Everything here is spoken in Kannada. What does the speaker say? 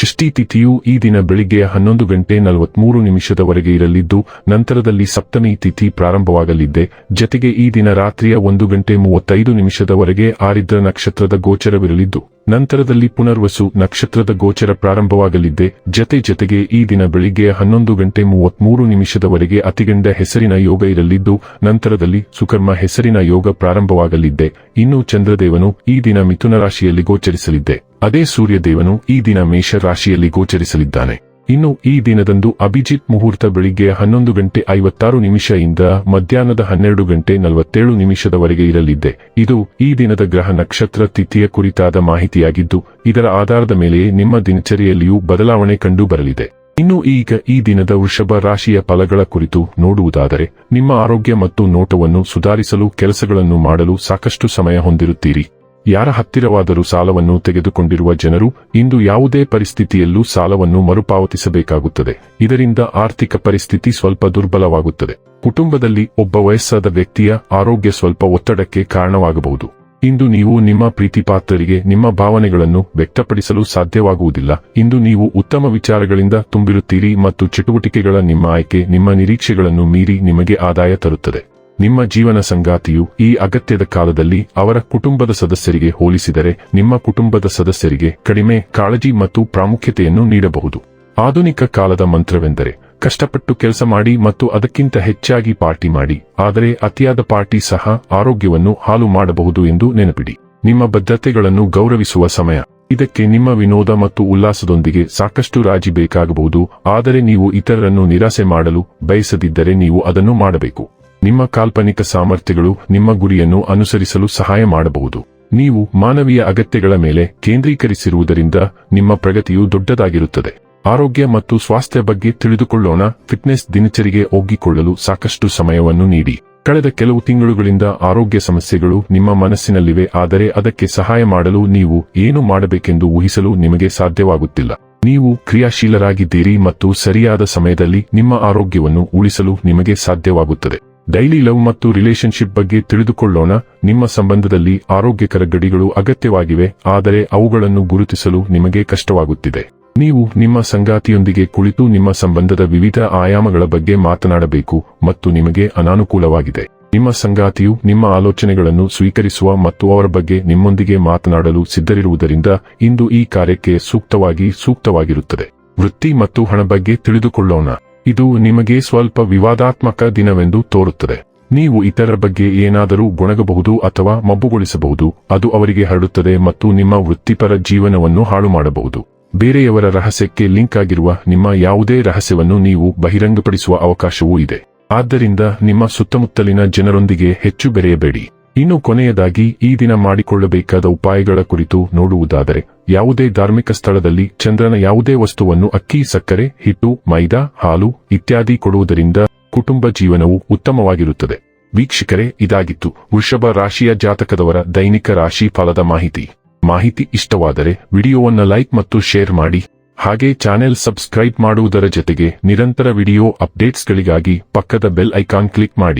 ಷಷ್ಠಿ ತಿಥಿಯು ಈ ದಿನ ಬೆಳಿಗ್ಗೆ ಹನ್ನೊಂದು ಗಂಟೆ ನಲವತ್ಮೂರು ನಿಮಿಷದವರೆಗೆ ಇರಲಿದ್ದು, ನಂತರದಲ್ಲಿ ಸಪ್ತಮಿ ತಿಥಿ ಪ್ರಾರಂಭವಾಗಲಿದ್ದೆ. ಜತೆಗೆ ಈ ದಿನ ರಾತ್ರಿಯ ಒಂದು ಗಂಟೆ ಮೂವತ್ತೈದು ನಿಮಿಷದವರೆಗೆ ಆರಿದ್ರ ನಕ್ಷತ್ರದ ಗೋಚರವಿರಲಿದ್ದು. ನಂತರದಲ್ಲಿ ಪುನರ್ವಸು ನಕ್ಷತ್ರದ ಗೋಚರ ಪ್ರಾರಂಭವಾಗಲಿದ್ದೆ ಜತೆ ಜತೆಗೆ ಈ ದಿನ ಬೆಳಿಗ್ಗೆ ಹನ್ನೊಂದು ಗಂಟೆ ಮೂವತ್ಮೂರು ನಿಮಿಷದವರೆಗೆ ಅತಿಗಂಡ ಹೆಸರಿನ ಯೋಗ ಇರಲಿದ್ದು, ನಂತರದಲ್ಲಿ ಸುಕರ್ಮ ಹೆಸರಿನ ಯೋಗ ಪ್ರಾರಂಭವಾಗಲಿದ್ದೆ ಇನ್ನು ಚಂದ್ರದೇವನು ಈ ದಿನ ಮಿಥುನ ರಾಶಿಯಲ್ಲಿ ಗೋಚರಿಸಲಿದ್ದೆ ಅದೇ ಸೂರ್ಯದೇವನು ಈ ದಿನ ಮೇಷ ರಾಶಿಯಲ್ಲಿ ಗೋಚರಿಸಲಿದ್ದಾನೆ. ಇನ್ನು ಈ ದಿನದಂದು ಅಭಿಜಿತ್ ಮುಹೂರ್ತ ಬೆಳಿಗ್ಗೆ ಹನ್ನೊಂದು ಗಂಟೆ ಐವತ್ತಾರು ನಿಮಿಷದಿಂದ ಮಧ್ಯಾಹ್ನದ ಹನ್ನೆರಡು ಗಂಟೆ ನಲವತ್ತೇಳು ನಿಮಿಷದವರೆಗೆ ಇರಲಿದೆ. ಇದು ಈ ದಿನದ ಗ್ರಹ ನಕ್ಷತ್ರ ತಿಥಿಯ ಕುರಿತಾದ ಮಾಹಿತಿಯಾಗಿದ್ದು, ಇದರ ಆಧಾರದ ಮೇಲೆ ನಿಮ್ಮ ದಿನಚರಿಯಲ್ಲಿಯೂ ಬದಲಾವಣೆ ಕಂಡು ಬರಲಿದೆ ಇನ್ನು ಈಗ ಈ ದಿನದ ವೃಷಭ ರಾಶಿಯ ಫಲಗಳ ಕುರಿತು ನೋಡುವುದಾದರೆ, ನಿಮ್ಮ ಆರೋಗ್ಯ ಮತ್ತು ನೋಟವನ್ನು ಸುಧಾರಿಸಲು ಕೆಲಸಗಳನ್ನು ಮಾಡಲು ಸಾಕಷ್ಟು ಸಮಯ ಹೊಂದಿರುತ್ತೀರಿ. ಯಾರ ಹತ್ತಿರವಾದರೂ ಸಾಲವನ್ನು ತೆಗೆದುಕೊಂಡಿರುವ ಜನರು ಇಂದು ಯಾವುದೇ ಪರಿಸ್ಥಿತಿಯಲ್ಲೂ ಸಾಲವನ್ನು ಮರುಪಾವತಿಸಬೇಕಾಗುತ್ತದೆ. ಇದರಿಂದ ಆರ್ಥಿಕ ಪರಿಸ್ಥಿತಿ ಸ್ವಲ್ಪ ದುರ್ಬಲವಾಗುತ್ತದೆ. ಕುಟುಂಬದಲ್ಲಿ ಒಬ್ಬ ವಯಸ್ಸಾದ ವ್ಯಕ್ತಿಯ ಆರೋಗ್ಯ ಸ್ವಲ್ಪ ಒತ್ತಡಕ್ಕೆ ಕಾರಣವಾಗಬಹುದು. ಇಂದು ನೀವು ನಿಮ್ಮ ಪ್ರೀತಿಪಾತ್ರರಿಗೆ ನಿಮ್ಮ ಭಾವನೆಗಳನ್ನು ವ್ಯಕ್ತಪಡಿಸಲು ಸಾಧ್ಯವಾಗುವುದಿಲ್ಲ. ಇಂದು ನೀವು ಉತ್ತಮ ವಿಚಾರಗಳಿಂದ ತುಂಬಿರುತ್ತೀರಿ ಮತ್ತು ಚಟುವಟಿಕೆಗಳ ನಿಮ್ಮ ಆಯ್ಕೆ ನಿಮ್ಮ ನಿರೀಕ್ಷೆಗಳನ್ನು ಮೀರಿ ನಿಮಗೆ ಆದಾಯ ತರುತ್ತದೆ. ನಿಮ್ಮ ಜೀವನ ಸಂಗಾತಿಯು ಈ ಅಗತ್ಯದ ಕಾಲದಲ್ಲಿ ಅವರ ಕುಟುಂಬದ ಸದಸ್ಯರಿಗೆ ಹೋಲಿಸಿದರೆ ನಿಮ್ಮ ಕುಟುಂಬದ ಸದಸ್ಯರಿಗೆ ಕಡಿಮೆ ಕಾಳಜಿ ಮತ್ತು ಪ್ರಾಮುಖ್ಯತೆಯನ್ನು ನೀಡಬಹುದು. ಆಧುನಿಕ ಕಾಲದ ಮಂತ್ರವೆಂದರೆ, ಕಷ್ಟಪಟ್ಟು ಕೆಲಸ ಮಾಡಿ ಮತ್ತು ಅದಕ್ಕಿಂತ ಹೆಚ್ಚಾಗಿ ಪಾರ್ಟಿ ಮಾಡಿ, ಆದರೆ ಅತಿಯಾದ ಪಾರ್ಟಿ ಸಹ ಆರೋಗ್ಯವನ್ನು ಹಾಳು ಮಾಡಬಹುದು ಎಂದು ನೆನಪಿಡಿ. ನಿಮ್ಮ ಬದ್ಧತೆಗಳನ್ನು ಗೌರವಿಸುವ ಸಮಯ. ಇದಕ್ಕೆ ನಿಮ್ಮ ವಿನೋದ ಮತ್ತು ಉಲ್ಲಾಸದೊಂದಿಗೆ ಸಾಕಷ್ಟು ರಾಜಿ ಬೇಕಾಗಬಹುದು, ಆದರೆ ನೀವು ಇತರರನ್ನು ನಿರಾಸೆ ಮಾಡಲು ಬಯಸದಿದ್ದರೆ ನೀವು ಅದನ್ನು ಮಾಡಬೇಕು. ನಿಮ್ಮ ಕಾಲ್ಪನಿಕ ಸಾಮರ್ಥ್ಯಗಳು ನಿಮ್ಮ ಗುರಿಯನ್ನು ಅನುಸರಿಸಲು ಸಹಾಯ ಮಾಡಬಹುದು. ನೀವು ಮಾನವೀಯ ಅಗತ್ಯಗಳ ಮೇಲೆ ಕೇಂದ್ರೀಕರಿಸಿರುವುದರಿಂದ ನಿಮ್ಮ ಪ್ರಗತಿಯು ದೊಡ್ಡದಾಗಿರುತ್ತದೆ. ಆರೋಗ್ಯ ಮತ್ತು ಸ್ವಾಸ್ಥ್ಯ ಬಗ್ಗೆ ತಿಳಿದುಕೊಳ್ಳೋಣ. ಫಿಟ್ನೆಸ್ ದಿನಚರಿಗೆ ಒಗ್ಗಿಕೊಳ್ಳಲು ಸಾಕಷ್ಟು ಸಮಯವನ್ನು ನೀಡಿ. ಕಳೆದ ಕೆಲವು ತಿಂಗಳುಗಳಿಂದ ಆರೋಗ್ಯ ಸಮಸ್ಯೆಗಳು ನಿಮ್ಮ ಮನಸ್ಸಿನಲ್ಲಿವೆ, ಆದರೆ ಅದಕ್ಕೆ ಸಹಾಯ ಮಾಡಲು ನೀವು ಏನು ಮಾಡಬೇಕೆಂದು ಊಹಿಸಲು ನಿಮಗೆ ಸಾಧ್ಯವಾಗುತ್ತಿಲ್ಲ. ನೀವು ಕ್ರಿಯಾಶೀಲರಾಗಿದ್ದೀರಿ ಮತ್ತು ಸರಿಯಾದ ಸಮಯದಲ್ಲಿ ನಿಮ್ಮ ಆರೋಗ್ಯವನ್ನು ಉಳಿಸಲು ನಿಮಗೆ ಸಾಧ್ಯವಾಗುತ್ತದೆ. ಡೈಲಿ ಲವ್ ಮತ್ತು ರಿಲೇಶನ್ಶಿಪ್ ಬಗ್ಗೆ ತಿಳಿದುಕೊಳ್ಳೋಣ. ನಿಮ್ಮ ಸಂಬಂಧದಲ್ಲಿ ಆರೋಗ್ಯಕರ ಗಡಿಗಳು ಅಗತ್ಯವಾಗಿವೆ, ಆದರೆ ಅವುಗಳನ್ನು ಗುರುತಿಸಲು ನಿಮಗೆ ಕಷ್ಟವಾಗುತ್ತಿದೆ. ನೀವು ನಿಮ್ಮ ಸಂಗಾತಿಯೊಂದಿಗೆ ಕುಳಿತು ನಿಮ್ಮ ಸಂಬಂಧದ ವಿವಿಧ ಆಯಾಮಗಳ ಬಗ್ಗೆ ಮಾತನಾಡಬೇಕು ಮತ್ತು ನಿಮಗೆ ಅನಾನುಕೂಲವಾಗಿದೆ. ನಿಮ್ಮ ಸಂಗಾತಿಯು ನಿಮ್ಮ ಆಲೋಚನೆಗಳನ್ನು ಸ್ವೀಕರಿಸುವ ಮತ್ತು ಅವರ ಬಗ್ಗೆ ನಿಮ್ಮೊಂದಿಗೆ ಮಾತನಾಡಲು ಸಿದ್ಧರಿರುವುದರಿಂದ ಇಂದು ಈ ಕಾರ್ಯಕ್ಕೆ ಸೂಕ್ತವಾಗಿ ಸೂಕ್ತವಾಗಿರುತ್ತದೆ. ವೃತ್ತಿ ಮತ್ತು ಹಣ ಬಗ್ಗೆ ತಿಳಿದುಕೊಳ್ಳೋಣ. ಇದು ನಿಮಗೆ ಸ್ವಲ್ಪ ವಿವಾದಾತ್ಮಕ ದಿನವೆಂದು ತೋರುತ್ತದೆ. ನೀವು ಇತರರ ಬಗ್ಗೆ ಏನಾದರೂ ಗೊಣಗಬಹುದು ಅಥವಾ ಮಬ್ಬುಗೊಳಿಸಬಹುದು, ಅದು ಅವರಿಗೆ ಹರಡುತ್ತದೆ ಮತ್ತು ನಿಮ್ಮ ವೃತ್ತಿಪರ ಜೀವನವನ್ನು ಹಾಳು ಮಾಡಬಹುದು ಬೇರೆಯವರ ರಹಸ್ಯಕ್ಕೆ ಲಿಂಕ್ ಆಗಿರುವ ನಿಮ್ಮ ಯಾವುದೇ ರಹಸ್ಯವನ್ನು ನೀವು ಬಹಿರಂಗಪಡಿಸುವ ಅವಕಾಶವೂ ಇದೆ. ಆದ್ದರಿಂದ ನಿಮ್ಮ ಸುತ್ತಮುತ್ತಲಿನ ಜನರೊಂದಿಗೆ ಹೆಚ್ಚು ಬೆರೆಯಬೇಡಿ. ಇನ್ನು ಕೊನೆಯದಾಗಿ ಈ ದಿನ ಮಾಡಿಕೊಳ್ಳಬೇಕಾದ ಉಪಾಯಗಳ ಕುರಿತು ನೋಡುವುದಾದರೆ, ಯಾವುದೇ ಧಾರ್ಮಿಕ ಸ್ಥಳದಲ್ಲಿ ಚಂದ್ರನ ಯಾವುದೇ ವಸ್ತುವನ್ನು ಅಕ್ಕಿ, ಸಕ್ಕರೆ, ಹಿಟ್ಟು, ಮೈದಾ, ಹಾಲು ಇತ್ಯಾದಿ ಕೊಡುವುದರಿಂದ ಕುಟುಂಬ ಜೀವನವು ಉತ್ತಮವಾಗಿರುತ್ತದೆ. ವೀಕ್ಷಕರೇ, ಇದಾಗಿತ್ತು ವೃಷಭ ರಾಶಿಯ ಜಾತಕದವರ ದೈನಿಕ ರಾಶಿ ಫಲದ ಮಾಹಿತಿ. ಮಾಹಿತಿ ಇಷ್ಟವಾದರೆ ವಿಡಿಯೋವನ್ನು ಲೈಕ್ ಮತ್ತು ಶೇರ್ ಮಾಡಿ, ಹಾಗೆ ಚಾನೆಲ್ ಸಬ್ಸ್ಕ್ರೈಬ್ ಮಾಡುವುದರ ಜೊತೆಗೆ ನಿರಂತರ ವಿಡಿಯೋ ಅಪ್ಡೇಟ್ಸ್ಗಳಿಗಾಗಿ ಪಕ್ಕದ ಬೆಲ್ ಐಕಾನ್ ಕ್ಲಿಕ್ ಮಾಡಿ.